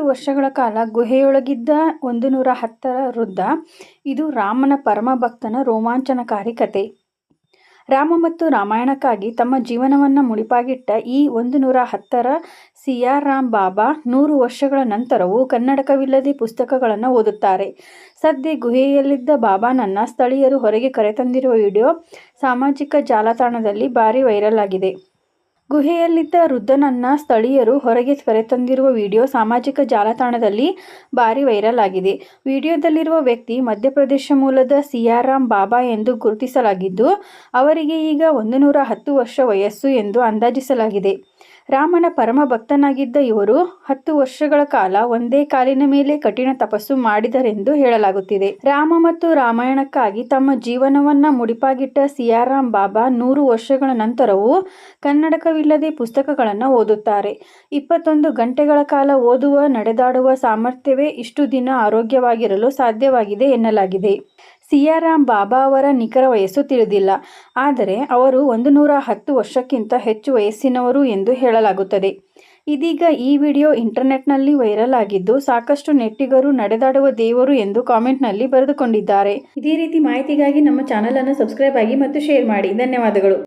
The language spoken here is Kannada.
ಹತ್ತು ವರ್ಷಗಳ ಕಾಲ ಗುಹೆಯೊಳಗಿದ್ದ ಒಂದು ನೂರ ಹತ್ತರ ವೃದ್ಧ, ಇದು ರಾಮನ ಪರಮ ಭಕ್ತನ ರೋಮಾಂಚನಕಾರಿ ಕತೆ. ರಾಮ ಮತ್ತು ರಾಮಾಯಣಕ್ಕಾಗಿ ತಮ್ಮ ಜೀವನವನ್ನು ಮುಡಿಪಾಗಿಟ್ಟ ಈ ಒಂದು ನೂರ ಹತ್ತರ ಸಿಯಾರಾಮ್ ಬಾಬಾ ನೂರು ವರ್ಷಗಳ ನಂತರವೂ ಕನ್ನಡಕವಿಲ್ಲದೆ ಪುಸ್ತಕಗಳನ್ನು ಓದುತ್ತಾರೆ. ಸದ್ಯ ಗುಹೆಯಲ್ಲಿದ್ದ ಬಾಬಾನನ್ನ ಸ್ಥಳೀಯರು ಹೊರಗೆ ಕರೆತಂದಿರುವ ವಿಡಿಯೋ ಸಾಮಾಜಿಕ ಜಾಲತಾಣದಲ್ಲಿ ಭಾರಿ ವೈರಲ್ ಆಗಿದೆ. ಗುಹೆಯಲ್ಲಿದ್ದ ವೃದ್ಧನನ್ನ ಸ್ಥಳೀಯರು ಹೊರಗೆ ಕರೆತಂದಿರುವ ವಿಡಿಯೋ ಸಾಮಾಜಿಕ ಜಾಲತಾಣದಲ್ಲಿ ಭಾರಿ ವೈರಲ್ ಆಗಿದೆ. ವಿಡಿಯೋದಲ್ಲಿರುವ ವ್ಯಕ್ತಿ ಮಧ್ಯಪ್ರದೇಶ ಮೂಲದ ಸಿಯಾರಾಮ್ ಬಾಬಾ ಎಂದು ಗುರುತಿಸಲಾಗಿದ್ದು, ಅವರಿಗೆ ಈಗ ಒಂದು ನೂರ ಹತ್ತು ವರ್ಷ ವಯಸ್ಸು ಎಂದು ಅಂದಾಜಿಸಲಾಗಿದೆ. ರಾಮನ ಪರಮ ಭಕ್ತನಾಗಿದ್ದ ಇವರು ಹತ್ತು ವರ್ಷಗಳ ಕಾಲ ಒಂದೇ ಕಾಲಿನ ಮೇಲೆ ಕಠಿಣ ತಪಸ್ಸು ಮಾಡಿದರೆಂದು ಹೇಳಲಾಗುತ್ತಿದೆ. ರಾಮ ಮತ್ತು ರಾಮಾಯಣಕ್ಕಾಗಿ ತಮ್ಮ ಜೀವನವನ್ನ ಮುಡಿಪಾಗಿಟ್ಟ ಸಿಯಾರಾಮ್ ಬಾಬಾ ನೂರು ವರ್ಷಗಳ ನಂತರವೂ ಕನ್ನಡಕವಿಲ್ಲದೆ ಪುಸ್ತಕಗಳನ್ನು ಓದುತ್ತಾರೆ. ಇಪ್ಪತ್ತೊಂದು ಗಂಟೆಗಳ ಕಾಲ ಓದುವ ನಡೆದಾಡುವ ಸಾಮರ್ಥ್ಯವೇ ಇಷ್ಟು ದಿನ ಆರೋಗ್ಯವಾಗಿರಲು ಸಾಧ್ಯವಾಗಿದೆ ಎನ್ನಲಾಗಿದೆ. ಸಿಯಾರಾಮ್ ಬಾಬಾ ಅವರ ನಿಖರ ವಯಸ್ಸು ತಿಳಿದಿಲ್ಲ. ಆದರೆ ಅವರು ಒಂದು ನೂರ ಹತ್ತು ವರ್ಷಕ್ಕಿಂತ ಹೆಚ್ಚು ವಯಸ್ಸಿನವರು ಎಂದು ಹೇಳಲಾಗುತ್ತದೆ. ಇದೀಗ ಈ ವಿಡಿಯೋ ಇಂಟರ್ನೆಟ್ನಲ್ಲಿ ವೈರಲ್ ಆಗಿದ್ದು ಸಾಕಷ್ಟು ನೆಟ್ಟಿಗರು ನಡೆದಾಡುವ ದೇವರು ಎಂದು ಕಾಮೆಂಟ್ನಲ್ಲಿ ಬರೆದುಕೊಂಡಿದ್ದಾರೆ. ಇದೇ ರೀತಿ ಮಾಹಿತಿಗಾಗಿ ನಮ್ಮ ಚಾನಲನ್ನು ಸಬ್ಸ್ಕ್ರೈಬ್ ಆಗಿ ಮತ್ತು ಶೇರ್ ಮಾಡಿ. ಧನ್ಯವಾದಗಳು.